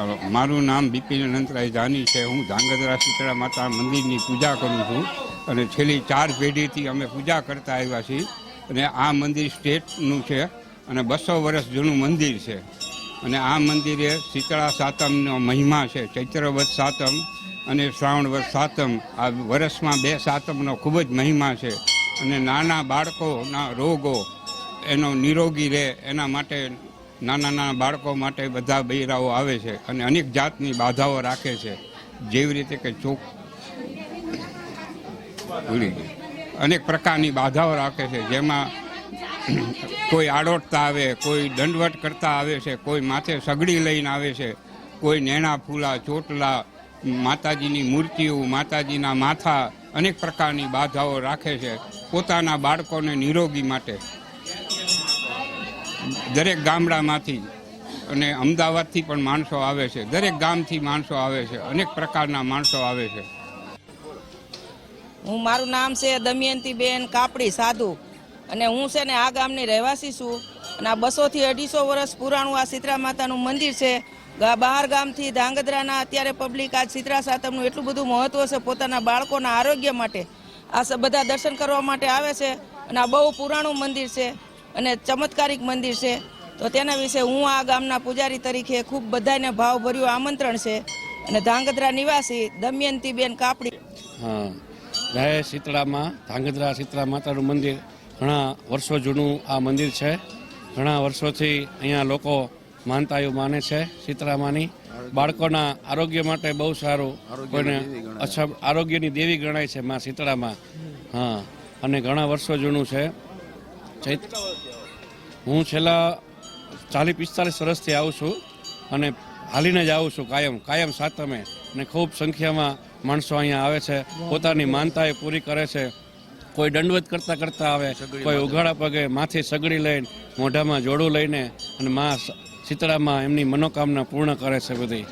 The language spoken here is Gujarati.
ચાલો, મારું નામ બિપિન અનંતરાય જાની છે. હું ધાંગધ્રા શીતળા માતા મંદિરની પૂજા કરું છું અને છેલ્લી ચાર પેઢીથી અમે પૂજા કરતા આવ્યા છીએ અને આ મંદિર સ્ટેટનું છે અને બસો વર્ષ જૂનું મંદિર છે. અને આ મંદિરે શીતળા સાતમનો મહિમા છે ચૈત્રવત સાતમ અને શ્રાવણવત સાતમ. આ વર્ષમાં બે સાતમનો ખૂબ જ મહિમા છે અને નાના બાળકોના રોગો, એનો નિરોગી રહે એના માટે નાના નાના બાળકો માટે બધા બૈરાઓ આવે છે અને અનેક જાતની બાધાઓ રાખે છે. જેવી રીતે કે ચોક ભૂલી ગઈ. અનેક પ્રકારની બાધાઓ રાખે છે. જેમાં કોઈ આડોટતા આવે, કોઈ દંડવટ કરતા આવે છે, કોઈ માથે સગડી લઈને આવે છે, કોઈ નેણા ફૂલા, ચોટલા, માતાજીની મૂર્તિઓ, માતાજીના માથા, અનેક પ્રકારની બાધાઓ રાખે છે પોતાના બાળકોને નિરોગી માટે. દરેક ગામડામાંથી અને અમદાવાદથી પણ માણસો આવે છે. દરેક ગામથી માણસો આવે છે. અનેક પ્રકારના માણસો આવે છે. હું મારું નામ છે દમયંતી બેન કાપડી સાધુ અને હું છે ને આ ગામની રહેવાસી છું અને આ બસોથી અઢીસો વર્ષ પુરાણું આ શીતળા માતાનું મંદિર છે. બહાર ગામથી ધાંગધ્રાના અત્યારે પબ્લિક આ શીતળા સાતમનું એટલું બધું મહત્વ છે પોતાના બાળકોના આરોગ્ય માટે. આ બધા દર્શન કરવા માટે આવે છે અને આ બહુ પુરાણું મંદિર છે. અને ચમત્કારિક મંદિર છે. તો તેના વિશે હું આ ગામના પૂજારી તરીકે ખૂબ બધાને ભાવભર્યું આમંત્રણ છે. અને ધાંગધ્રા નિવાસી દમયંતીબેન કાપડી. હા. જય શીતળામાં. ધાંગધ્રા શીતળા માતાનું મંદિર ઘણા વર્ષો જૂનું આ મંદિર છે. ઘણા વર્ષોથી અહીંયા લોકો માનતાઓ માને છે શીતળામાની. બાળકોના આરોગ્ય માટે બહુ સારું કોઈને અચ્છા આરોગ્યની દેવી ગણાય છે માં શીતળામાં. હા. અને ઘણા વર્ષો જૂનું છે. ચૈત હું છેલ્લા ચાલીસ પિસ્તાલીસ વર્ષથી આવું છું અને હાલીને જ આવું છું કાયમ કાયમ સાતમે. અને ખૂબ સંખ્યામાં માણસો અહીંયા આવે છે પોતાની માનતા એ પૂરી કરે છે. કોઈ દંડવત કરતા કરતા આવે કોઈ ઉઘાડા પગે માથે સગડી લઈને મોઢામાં જોડું લઈને અને મા શીતળામાં એમની મનોકામના પૂર્ણ કરે છે બધી.